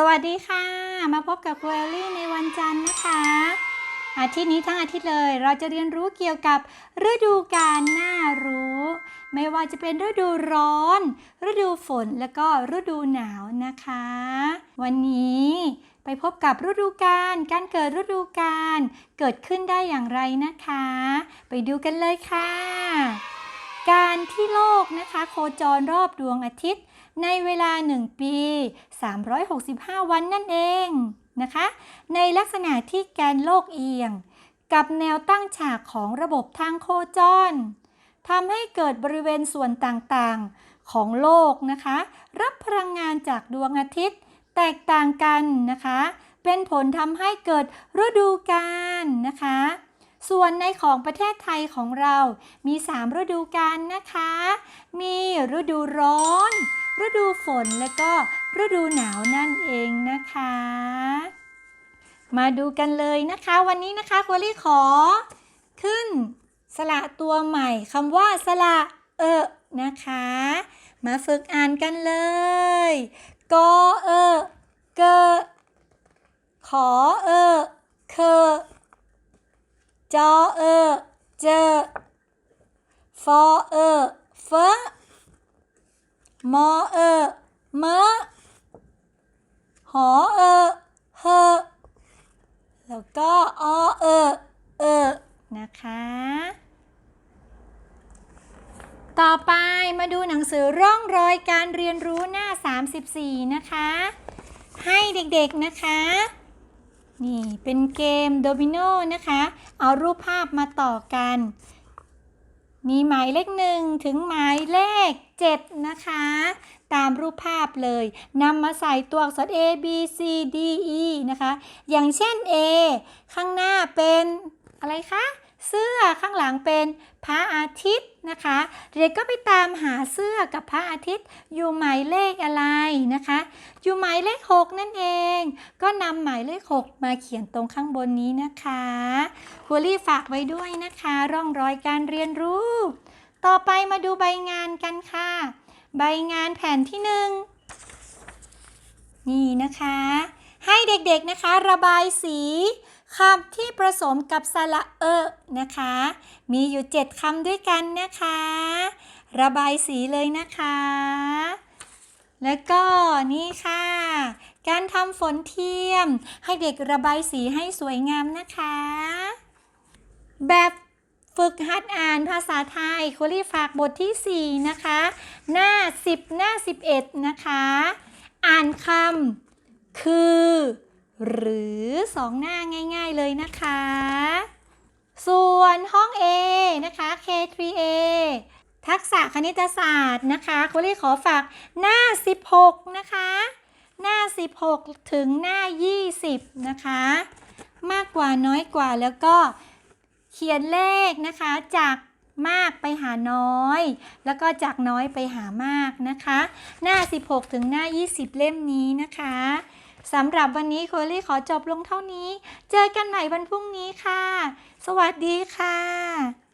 สวัสดีค่ะ มาพบกับครูเอลลี่ในวันจันทร์นะคะ อาทิตย์นี้ทั้งอาทิตย์เลย เราจะเรียนรู้เกี่ยวกับฤดูกาลน่ารู้ ไม่ว่าจะเป็นฤดูร้อน ฤดูฝนแล้วก็ฤดูหนาวนะคะ วันนี้ไปพบกับฤดูกาลการเกิดฤดูกาลเกิดขึ้นได้อย่างไรนะคะ ไปดูกันเลยค่ะ การที่โลกนะคะโคจรรอบดวงอาทิตย์ ในเวลา 1 ปี 365 วันนั่นเองนะคะ ในลักษณะที่แกนโลกเอียง กับแนวตั้งฉากของระบบทางโคจรทำให้เกิดบริเวณส่วนต่างๆของโลกนะคะ รับพลังงานจากดวงอาทิตย์แตกต่างกันนะคะ เป็นผลทำให้เกิดฤดูกาลนะคะ ส่วนในของประเทศไทยของเรา มี 3 ฤดูกาลนะคะ มีฤดูร้อน ฤดูฝน และก็ฤดูหนาวนั่นเองนะคะ มาดูกันเลยนะคะ วันนี้นะคะควอลี่ขอ ขึ้นสระตัวใหม่คำว่าสระเออนะคะ มาฝึกอ่านกันเลย กอเออเกอขอเออเคอ จอเออเจอฟอเออเฟอมอเออเมอหอเออเฮอแล้วก็อเออเออนะคะ ต่อไปมาดูหนังสือร่องรอยการเรียนรู้หน้า 34 นะคะ ให้เด็กๆนะคะ นี่เป็นเกมโดมิโนนะคะ เอารูปภาพมาต่อกัน มีหมายเลขหนึ่งถึงหมายเลข 7 นะคะ ตามรูปภาพเลยนำมาใส่ตัวอักษร A B C D E นะคะ อย่างเช่น A ข้างหน้าเป็นอะไรคะ เสื้อข้างหลังเป็นพระอาทิตย์ นะคะ เด็กก็ไปตามหาเสื้อกับพระอาทิตย์อยู่หมายเลขอะไรนะคะ อยู่หมายเลข 6 นั่นเอง ก็นำหมายเลข 6 มาเขียนตรงข้างบนนี้นะคะครูลี่ฝากไว้ด้วยนะคะ ร่องรอยการเรียนรู้ ต่อไปมาดูใบงานกันค่ะ ใบงานแผ่นที่หนึ่งนี่นะคะ ให้เด็กๆนะคะระบายสี คำที่ผสมกับสระเออนะคะ มีอยู่ 7คำด้วยกันนะคะ ระบายสีเลยนะคะ แล้วก็นี่ค่ะ การทำฝนเทียม ให้เด็กระบายสีให้สวยงามนะคะ แบบฝึกหัดอ่านภาษาไทยคุรีฝากบทที่ 4 นะคะ หน้า 10 หน้า 11 นะคะ อ่านคำคือ หรือสองหน้าง่ายๆเลยนะคะ ส่วนห้อง A นะคะ K3A ทักษะคณิตศาสตร์นะคะคุรี่ขอฝากหน้า 16 นะคะ หน้า 16 ถึงหน้า 20 นะคะ มากกว่าน้อยกว่าแล้วก็เขียนเลขนะคะจากมากไปหาน้อย แล้วก็จากน้อยไปหามากนะคะ หน้า 16 ถึงหน้า 20 เล่มนี้นะคะ สำหรับวันนี้โคลี่ขอจบลงเท่านี้ เจอกันใหม่วันพรุ่งนี้ค่ะ สวัสดีค่ะ